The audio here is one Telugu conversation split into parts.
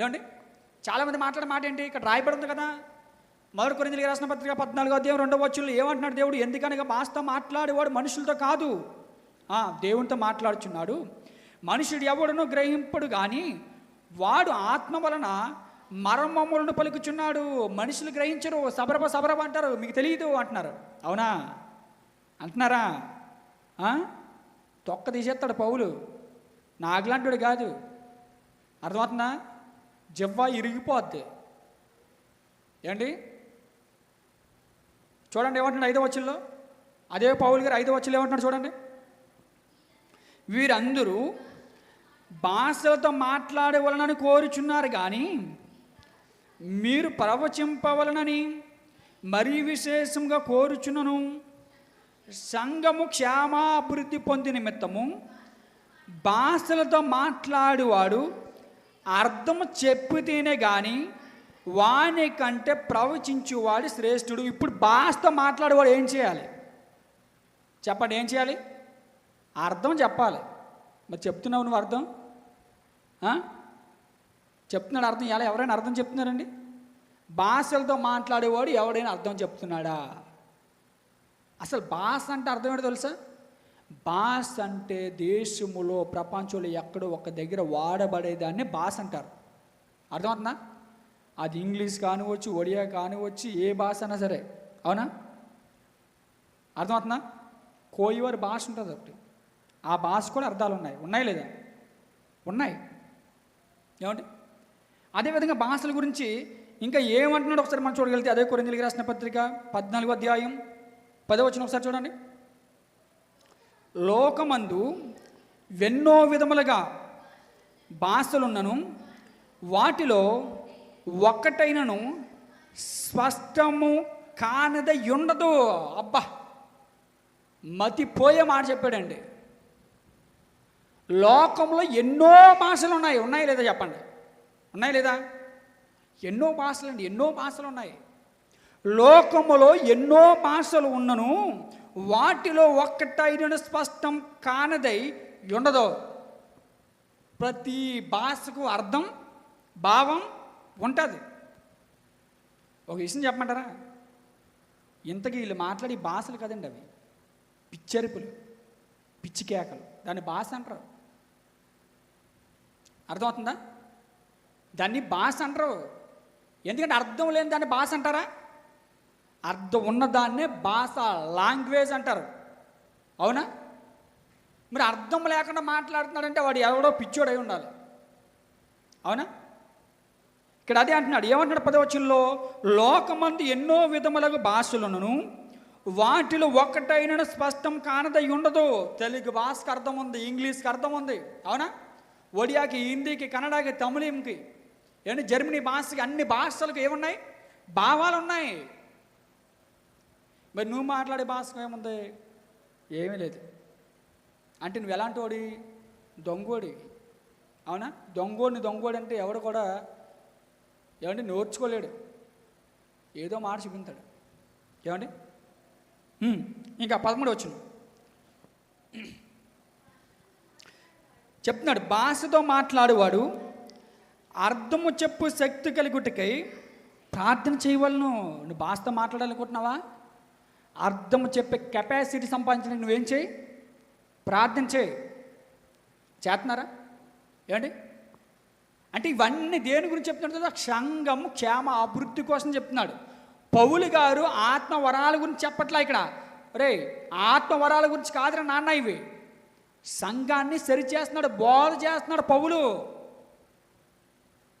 ఏమండి? చాలామంది మాట్లాడే మాట ఏంటి? ఇక్కడ రాయబడింది కదా. మొదటి కొరిందులకి రాసిన పత్రిక పద్నాలుగో అధ్యాయం రెండవ వచ్చులు ఏమంటున్నాడు దేవుడు? ఎందుకనగా మాస్తో మాట్లాడేవాడు మనుషులతో కాదు. దేవునితో మాట్లాడుచున్నాడు. మనుషుడు ఎవడనో గ్రహింపడు కానీ వాడు ఆత్మ వలన మర్మములను పలుకుచున్నాడు. మనుషులు గ్రహించరు. సబరబ సబరబ అంటారు. మీకు తెలియదు అంటున్నారు. అవునా? అంటున్నారా? తొక్క తీసేస్తాడు పౌలు. నాకులాంటివాడు కాదు. అర్థమవుతుందా? జివ్వ ఇరిగిపోద్ది. ఏంటి? చూడండి ఏమంటున్నాడు ఐదో వచ్చుల్లో అదే పౌలు గారు ఐదో వచ్చులు ఏమంటున్నాడు చూడండి? వీరందరూ భాషలతో మాట్లాడవలనని కోరుచున్నారు కానీ మీరు ప్రవచింపవలనని మరీ విశేషంగా కోరుచున్నను. సంఘము క్షేమాభివృద్ధి పొంది నిమిత్తము భాషలతో మాట్లాడేవాడు అర్థం చెప్పితేనే కానీ వాని కంటే ప్రవచించువాడు శ్రేష్ఠుడు. ఇప్పుడు భాషతో మాట్లాడేవాడు ఏం చేయాలి? చెప్పండి ఏం చేయాలి? అర్థం చెప్పాలి. మరి చెప్తున్నావు నువ్వు అర్థం? చెప్తున్నాడు అర్థం ఎలా? ఎవరైనా అర్థం చెప్తున్నారండి? భాషలతో మాట్లాడేవాడు ఎవడైనా అర్థం చెప్తున్నాడా? అసలు భాష అంటే అర్థం ఏంటో తెలుసా? భాష అంటే దేశములో ప్రపంచంలో ఎక్కడో ఒక దగ్గర వాడబడేదాన్ని భాష అంటారు. అర్థమవుతుందా? అది ఇంగ్లీష్ కానివచ్చు ఒడియా కానివచ్చు ఏ భాష అయినా సరే. అవునా? అర్థమవుతుందా? కోయివారి భాష ఉంటుంది ఒకటి. ఆ భాష కూడా అర్థాలు ఉన్నాయి. ఉన్నాయి లేదా? ఉన్నాయి. ఏమండి? అదేవిధంగా భాషల గురించి ఇంకా ఏమంటున్నాడు ఒకసారి మనం చూడగలిగితే అదే కొరింజలికి రాసిన పత్రిక పద్నాలుగో అధ్యాయం పదవచ్చిన ఒకసారి చూడండి. లోకమందు ఎన్నో విధములుగా భాషలున్నను వాటిలో ఒక్కటైనను స్పష్టము కానిదై ఉండదు అబ్బా మతిపోయే మాట చెప్పాడండి. లోకంలో ఎన్నో భాషలు ఉన్నాయి ఉన్నాయి లేదా చెప్పండి. ఉన్నాయి లేదా? ఎన్నో భాషలు అండి ఎన్నో భాషలు ఉన్నాయి లోకములో ఎన్నో భాషలు ఉన్నను వాటిలో ఒక్కటైన స్పష్టం కానదై ఉండదు. ప్రతి భాషకు అర్థం భావం ఉంటుంది. ఒక విషయం చెప్పమంటారా? ఇంతకీ వీళ్ళు మాట్లాడి భాషలు కదండి అవి. పిచ్చరిపులు పిచ్చి కేకలు దాన్ని భాష అంటారు. అర్థమవుతుందా? దాన్ని భాష అంటారు. ఎందుకంటే అర్థం లేని దాన్ని భాష అంటారా? అర్థం ఉన్నదాన్నే భాష లాంగ్వేజ్ అంటారు. అవునా? మరి అర్థం లేకుండా మాట్లాడుతున్నాడంటే వాడు ఎవడో పిచ్చోడై ఉండాలి. అవునా? ఇక్కడ అదే అంటున్నాడు. ఏమంటున్నాడు పదవచనంలో? లోకమందు ఎన్నో విధములకు భాషలను వాటిలో ఒక్కటైన స్పష్టం కానదై ఉండదు. తెలుగు భాషకు అర్థం ఉంది ఇంగ్లీష్కి అర్థం ఉంది. అవునా? ఒడియాకి హిందీకి కన్నడకి తమిళంకి ఏంటి జర్మనీ భాషకి అన్ని భాషలకు ఏమున్నాయి? భావాలు ఉన్నాయి మరి నువ్వు మాట్లాడే భాషకు ఏముంది? ఏమీ లేదు. అంటే నువ్వు ఎలాంటి వాడి? దొంగోడి అవునా? దొంగోడిని దొంగోడి అంటే ఎవడు కూడా ఏమండి? నేర్చుకోలేడు. ఏదో మాట చూపించాడు. ఏమండి? ఇంకా పదమూడు వచ్చిన చెప్తున్నాడు భాషతో మాట్లాడేవాడు అర్థము చెప్పు శక్తి కలిగుటకై ప్రార్థన చేయవలను. నువ్వు భాషతో మాట్లాడాలనుకుంటున్నావా? అర్థము చెప్పే కెపాసిటీ సంపాదించడానికి నువ్వేం చేయి? ప్రార్థన చేయి. చేస్తున్నారా? ఏమండి? అంటే ఇవన్నీ దేని గురించి చెప్తున్నాడు తెలుసా? సంఘము క్షేమ అభివృద్ధి కోసం చెప్తున్నాడు. పౌలు గారు ఆత్మవరాల గురించి చెప్పట్లా ఇక్కడ. రే ఆత్మవరాల గురించి కాదురా నాన్న ఇవి. సంఘాన్ని సరిచేస్తున్నాడు బోధ చేస్తున్నాడు పౌలు.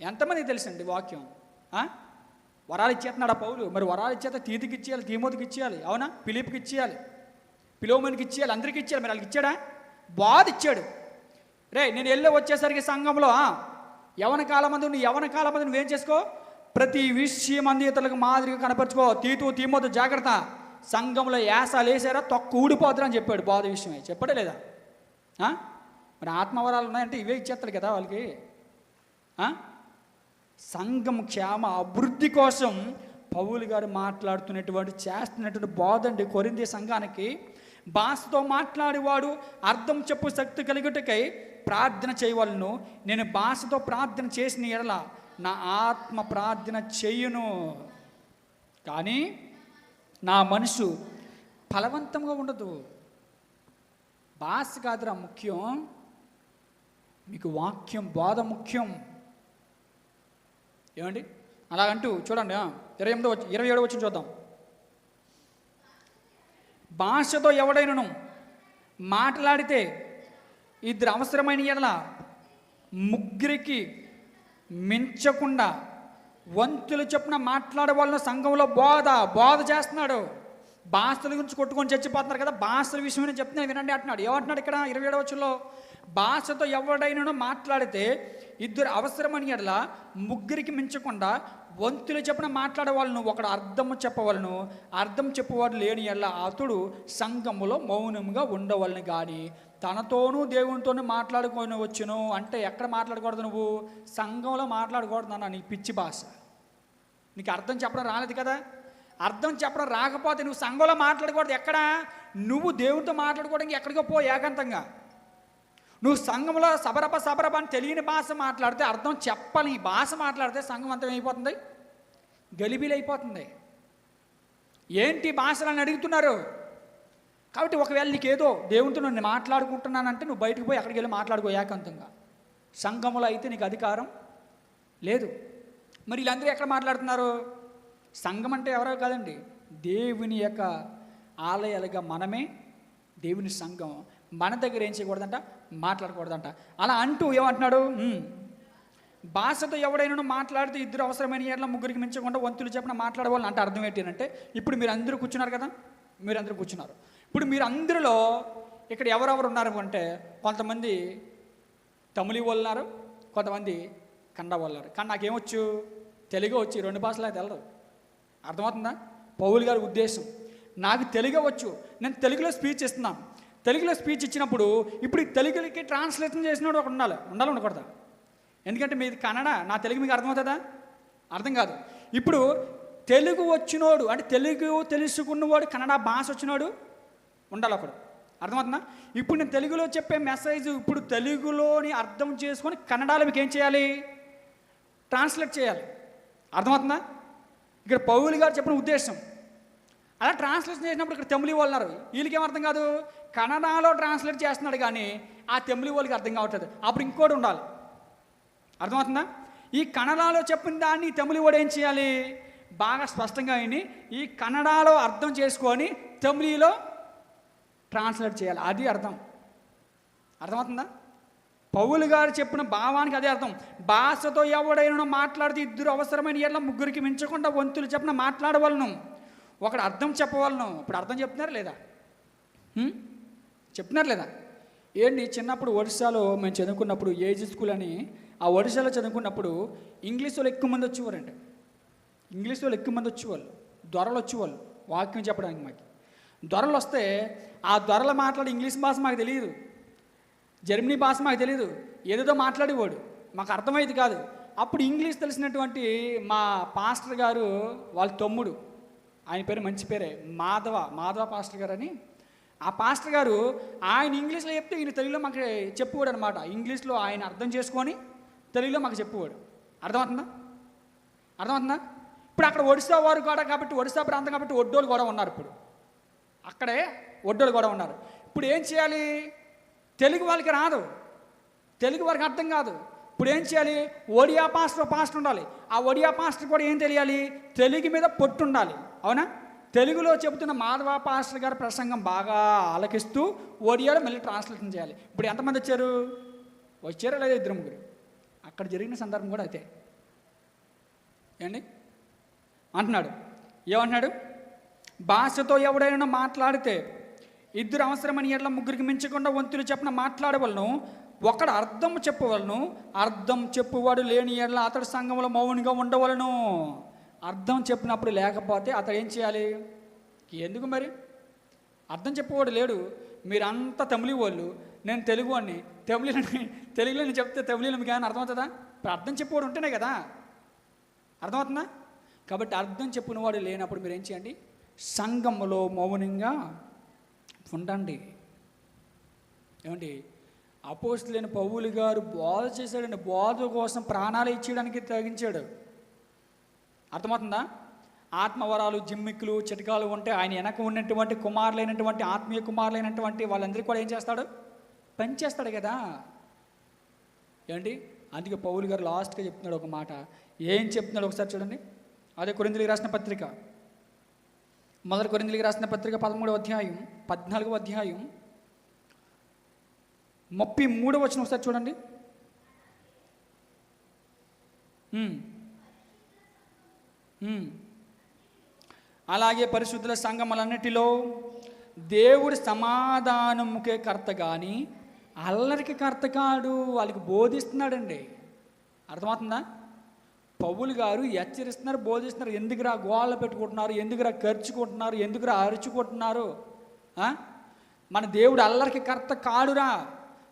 ఎంతమంది తెలుసండి వాక్యం? వరాలు ఇచ్చేస్తున్నాడు ఆ పౌలు? మరి వరాలు ఇచ్చేత తీతికి ఇచ్చేయాలి తీమోతికి ఇచ్చేయాలి అవునా? పిలిపికి ఇచ్చేయాలి పిలోమనికి ఇచ్చేయాలి అందరికి ఇచ్చేయాలి. మరి వాళ్ళకి ఇచ్చాడా? బాధ ఇచ్చాడు. రే నేను వెళ్ళి వచ్చేసరికి సంఘంలో యవన కాలమందు నువ్వు యవన కాలమందు నువ్వేం చేసుకో? ప్రతి విషయం అంది ఇతరులకు మాదిరిగా కనపరుచుకో. తీతు తీమోతు జాగ్రత్త. సంఘంలో యాసాలు వేసారా? తొక్క ఊడిపోతురా అని చెప్పాడు బాధ విషయమే. చెప్పడే లేదా? మరి ఆత్మవరాలు ఉన్నాయంటే ఇవే ఇచ్చేస్తాడు కదా వాళ్ళకి. సంఘం క్షేమ అభివృద్ధి కోసం పౌలు గారు మాట్లాడుతున్నటువంటి చేస్తున్నటువంటి బోధండి కొరింది సంఘానికి భాషతో మాట్లాడేవాడు అర్థం చెప్పు శక్తి కలిగుటకై ప్రార్థన చేయవలను. నేను భాషతో ప్రార్థన చేసిన ఎడల నా ఆత్మ ప్రార్థన చేయును. కానీ నా మనసు ఫలవంతంగా ఉండదు. భాష కాదురా ముఖ్యం. మీకు వాక్యం బోధ ముఖ్యం. ఏమండి? అలాగంటూ చూడండి ఇరవై ఎనిమిదో వచ్చి ఇరవై ఏడో వచ్చి చూద్దాం. భాషతో ఎవడైనను మాట్లాడితే ఇద్దరు అవసరమైన ఎడల ముగ్గురికి మించకుండా వంతులు చొప్పున మాట్లాడే వాళ్ళని సంఘంలో బోధ బోధ చేస్తున్నాడు. భాషల గురించి కొట్టుకొని చచ్చిపోతున్నారు కదా భాషల విషయమని చెప్తున్నాను వినండి అంటున్నాడు. ఏమంటున్నాడు ఇక్కడ? ఇరవై ఏడవచ్చులో భాషతో ఎవడైనా మాట్లాడితే ఇద్దరు అవసరమని ఎడలా ముగ్గురికి మించకుండా వంతులు చెప్పిన మాట్లాడేవాళ్ళను ఒకడు అర్థం చెప్పవలను అర్థం చెప్పేవాడు లేని ఎడల అతడు సంఘములో మౌనంగా ఉండవలను కానీ తనతోనూ దేవునితోనూ మాట్లాడుకొని వచ్చును అంటే ఎక్కడ మాట్లాడకూడదు నువ్వు? సంఘంలో మాట్లాడకూడదు అన్న నీ పిచ్చి భాష. నీకు అర్థం చెప్పడం రాలేదు కదా? అర్థం చెప్పడం రాకపోతే నువ్వు సంఘంలో మాట్లాడకూడదు. ఎక్కడ? నువ్వు దేవునితో మాట్లాడుకోవడానికి ఎక్కడికో పో ఏకాంతంగా. నువ్వు సంఘంలో సబరప సబరప అని తెలియని భాష మాట్లాడితే అర్థం చెప్పాలి. ఈ భాష మాట్లాడితే సంఘం అంతం అయిపోతుంది. గలిబీలు అయిపోతుంది. ఏంటి భాషలు అని అడుగుతున్నారు? కాబట్టి ఒకవేళ నీకేదో దేవునితో నేను మాట్లాడుకుంటున్నానంటే నువ్వు బయటకు పోయి అక్కడికి వెళ్ళి మాట్లాడుకో ఏకాంతంగా. సంఘంలో అయితే నీకు అధికారం లేదు. మరి వీళ్ళందరూ ఎక్కడ మాట్లాడుతున్నారు? సంఘం అంటే ఎవరో కాదండి. దేవుని యొక్క ఆలయాలుగా మనమే దేవుని సంఘం. మన దగ్గర ఏం చేయకూడదంట? మాట్లాడకూడదంట. అలా అంటూ ఏమంటున్నాడు? భాషతో ఎవడైనా మాట్లాడితే ఇద్దరు అవసరమైన ఏళ్ళ ముగ్గురికి మించకుండా వంతులు చెప్పిన మాట్లాడవాలని అంటే అర్థం ఏంటంటే ఇప్పుడు మీరు అందరూ కూర్చున్నారు కదా? మీరు అందరూ కూర్చున్నారు. ఇప్పుడు మీరు అందరిలో ఇక్కడ ఎవరెవరు ఉన్నారు అంటే కొంతమంది తమిళి వాళ్ళు ఉన్నారు కొంతమంది కన్నడ వాళ్ళు ఉన్నారు కానీ నాకేమొచ్చు? తెలుగు వచ్చి రెండు భాషలు అయితే తెలదు. అర్థమవుతుందా? పౌలు గారి ఉద్దేశం. నాకు తెలుగు వచ్చు నేను తెలుగులో స్పీచ్ ఇస్తున్నాను తెలుగులో స్పీచ్ ఇచ్చినప్పుడు ఇప్పుడు తెలుగులకి తెలుగుకి ట్రాన్స్లేషన్ చేసినోడు ఒకటి ఉండాలి. ఉండాలి ఉండకూడదా? ఎందుకంటే మీది కన్నడ నా తెలుగు మీకు అర్థమవుతుందా? అర్థం కాదు. ఇప్పుడు తెలుగు వచ్చినోడు అంటే తెలుగు తెలుసుకున్నవాడు కన్నడ భాష వచ్చినోడు ఉండాలి ఒకడు. అర్థమవుతుందా? ఇప్పుడు నేను తెలుగులో చెప్పే మెసేజ్ ఇప్పుడు తెలుగులోని అర్థం చేసుకొని కన్నడలో మీకు ఏం చేయాలి? ట్రాన్స్లేట్ చేయాలి. అర్థమవుతుందా? ఇక్కడ పౌలు గారు చెప్పిన ఉద్దేశం. అలా ట్రాన్స్లేషన్ చేసినప్పుడు ఇక్కడ తెమిలి వాళ్ళు ఉన్నారు. వీళ్ళకి అర్థం కాదు? కన్నడలో ట్రాన్స్లేట్ చేస్తున్నాడు కానీ ఆ తెమిలి వాళ్ళకి అర్థం కావట్లేదు. అప్పుడు ఇంకోటి ఉండాలి. అర్థమవుతుందా? ఈ కన్నడలో చెప్పిన దాన్ని తమిళ వాడు ఏం చేయాలి? బాగా స్పష్టంగా అయింది ఈ కన్నడలో అర్థం చేసుకొని తమిళలో ట్రాన్స్లేట్ చేయాలి. అది అర్థం. అర్థమవుతుందా? పౌలు గారు చెప్పిన భావానికి అదే అర్థం. భాషతో ఎవడైనా మాట్లాడితే ఇద్దరు అవసరమైన ఎట్లా ముగ్గురికి మించకుండా వంతులు చెప్పిన మాట్లాడవలను. ఒకడు అర్థం చెప్పవలను. ఇప్పుడు అర్థం చెప్తున్నారా లేదా? చెప్తున్నారు లేదా? ఏంటి? చిన్నప్పుడు ఒడిశాలో మేము చదువుకున్నప్పుడు ఏజీ స్కూల్ అని ఆ ఒడిశాలో చదువుకున్నప్పుడు ఇంగ్లీష్ వాళ్ళు ఎక్కువ మంది వచ్చేవారండి ఇంగ్లీష్ వాళ్ళు ఎక్కువ మంది వచ్చేవాళ్ళు. దొరలు వచ్చేవాళ్ళు. వాక్యం చెప్పడానికి మాకు. దొరలు వస్తే ఆ దొరలు మాట్లాడే ఇంగ్లీష్ భాష మాకు తెలియదు. జర్మనీ భాష మాకు తెలియదు ఏదేదో మాట్లాడేవాడు. మాకు అర్థమైంది కాదు. అప్పుడు ఇంగ్లీష్ తెలిసినటువంటి మా పాస్టర్ గారు వాళ్ళ తమ్ముడు. ఆయన పేరు మంచి పేరే. మాధవ మాధవ పాస్టర్ గారు అని ఆ పాస్టర్ గారు ఆయన ఇంగ్లీష్లో చెప్తే ఈయన తెలుగులో మాకు చెప్పేవాడు అనమాట ఇంగ్లీష్లో ఆయన అర్థం చేసుకొని తెలుగులో మాకు చెప్పేవాడు. అర్థమవుతుందా? అర్థమవుతుందా? ఇప్పుడు అక్కడ ఒడిశా వారు కూడా కాబట్టి ఒడిశా ప్రాంతం కాబట్టి ఒడ్డోలు కూడా ఉన్నారు ఇప్పుడు. అక్కడే ఒడ్డోలు కూడా ఉన్నారు. ఇప్పుడు ఏం చేయాలి? తెలుగు వాళ్ళకి రాదు. తెలుగు వారికి అర్థం కాదు. ఇప్పుడు ఏం చేయాలి? ఒడియా పాస్టర్ పాస్టర్ ఉండాలి. ఆ ఒడియా పాస్టర్ కూడా ఏం తెలియాలి? తెలుగు మీద పొట్టు ఉండాలి. అవునా? తెలుగులో చెబుతున్న మాధవ పాస్టర్ గారి ప్రసంగం బాగా ఆలకిస్తూ ఒడియాలో మళ్ళీ ట్రాన్స్లేషన్ చేయాలి. ఇప్పుడు ఎంతమంది వచ్చారు? వచ్చారా లేదా ఇద్దరు ముగ్గురు? అక్కడ జరిగిన సందర్భం కూడా అయితే ఏండి అంటున్నాడు. ఏమంటున్నాడు? భాషతో ఎవడైనా మాట్లాడితే ఇద్దరు అవసరమని ఎట్లా ముగ్గురికి మించకుండా వంతులు చెప్పిన మాట్లాడవలను ఒకడు అర్థం చెప్పవలను అర్థం చెప్పువాడు లేని ఎట్లా అతడు సంఘంలో మౌనంగా ఉండవలను. అర్థం చెప్పినప్పుడు లేకపోతే అతడు ఏం చేయాలి? ఎందుకు మరి? అర్థం చెప్పేవాడు లేడు. మీరంతా తమిళి వాళ్ళు నేను తెలుగు అని తమిళ తెలుగులో చెప్తే తమిళలో మీకు ఏమైనా అర్థమవుతుందా? ఇప్పుడు అర్థం చెప్పేవాడు ఉంటేనే కదా. అర్థమవుతుందా? కాబట్టి అర్థం చెప్పినవాడు లేనప్పుడు మీరు ఏం చేయండి? సంఘములో మౌనంగా ఉండండి ఏమండి? అపోస్తులైన పౌలు గారు బోధ చేశాడండి. బోధ కోసం ప్రాణాలు ఇచ్చేయడానికి తగ్గించాడు అర్థమవుతుందా? ఆత్మవరాలు జిమ్మిక్కులు చిటకాలు ఉంటే ఆయన వెనక ఉన్నటువంటి కుమారులైనటువంటి ఆత్మీయ కుమారులైనటువంటి వాళ్ళందరికీ కూడా ఏం చేస్తాడు? పనిచేస్తాడు కదా. ఏమండి? అందుకే పౌలు గారు లాస్ట్గా చెప్తున్నాడు ఒక మాట. ఏం చెప్తున్నాడు ఒకసారి చూడండి. అదే కొరిందులకి రాసిన పత్రిక. మొదటి కొరిందులకి రాసిన పత్రిక పదమూడవ అధ్యాయం పద్నాలుగవ అధ్యాయం. ముప్పై మూడవ వచ్చిన ఒకసారి చూడండి. అలాగే పరిశుద్ధుల సంఘములన్నిటిలో దేవుడి సమాధానముకే కర్త కానీ అల్లరికి కర్త కాడు వాళ్ళకి బోధిస్తున్నాడండి. అర్థమవుతుందా? పౌలు గారు హెచ్చరిస్తున్నారు బోధిస్తున్నారు ఎందుకురా గోళ్ళ పెట్టుకుంటున్నారు ఎందుకురా ఖర్చుకుంటున్నారు ఎందుకురా అరుచుకుంటున్నారు? మన దేవుడు అల్లరికి కర్త కాడురా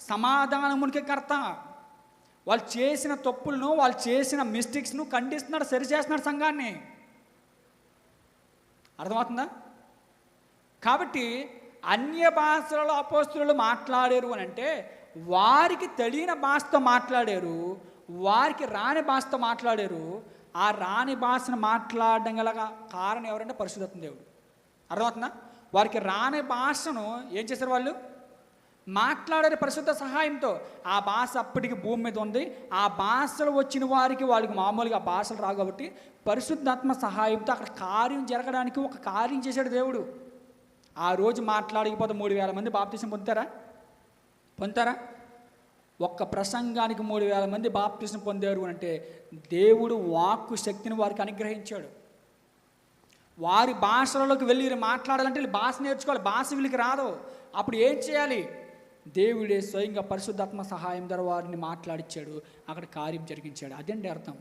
సమాధానమునికి కర్త. వాళ్ళు చేసిన తప్పులను వాళ్ళు చేసిన మిస్టేక్స్ను ఖండిస్తున్నాడు సరిచేస్తున్నాడు సంఘాన్ని. అర్థమవుతుందా? కాబట్టి అన్య భాషలలో అపోస్తులు మాట్లాడారు అని అంటే వారికి తెలియని భాషతో మాట్లాడారు వారికి రాని భాషతో మాట్లాడారు. ఆ రాని భాషను మాట్లాడడం గల కారణం ఎవరంటే పరిశుద్ధత్వం దేవుడు. అర్థమవుతుందా? వారికి రాని భాషను ఏం చేశారు వాళ్ళు? మాట్లాడారు పరిశుద్ధ సహాయంతో. ఆ భాష అప్పటికి భూమి మీద ఉంది. ఆ భాషలు వచ్చిన వారికి వాళ్ళకి మామూలుగా భాషలు రావు కాబట్టి పరిశుద్ధాత్మ సహాయంతో అక్కడ కార్యం జరగడానికి ఒక కార్యం చేశాడు దేవుడు. ఆ రోజు మాట్లాడకపోతే మూడు వేల మంది బాప్తీసం పొందుతారా? పొందుతారా? ఒక్క ప్రసంగానికి మూడు వేల మంది బాప్తిసం పొందారు అంటే దేవుడు వాక్కు శక్తిని వారికి అనుగ్రహించాడు. వారి భాషలలోకి వెళ్ళి మాట్లాడాలంటే వీళ్ళు భాష నేర్చుకోవాలి భాష వీళ్ళకి రాదు. అప్పుడు ఏం చేయాలి? దేవుడే స్వయంగా పరిశుద్ధాత్మ సహాయం ద్వారా వారిని మాట్లాడిచ్చాడు అక్కడ కార్యం జరిగించాడు. అదండి అర్థం.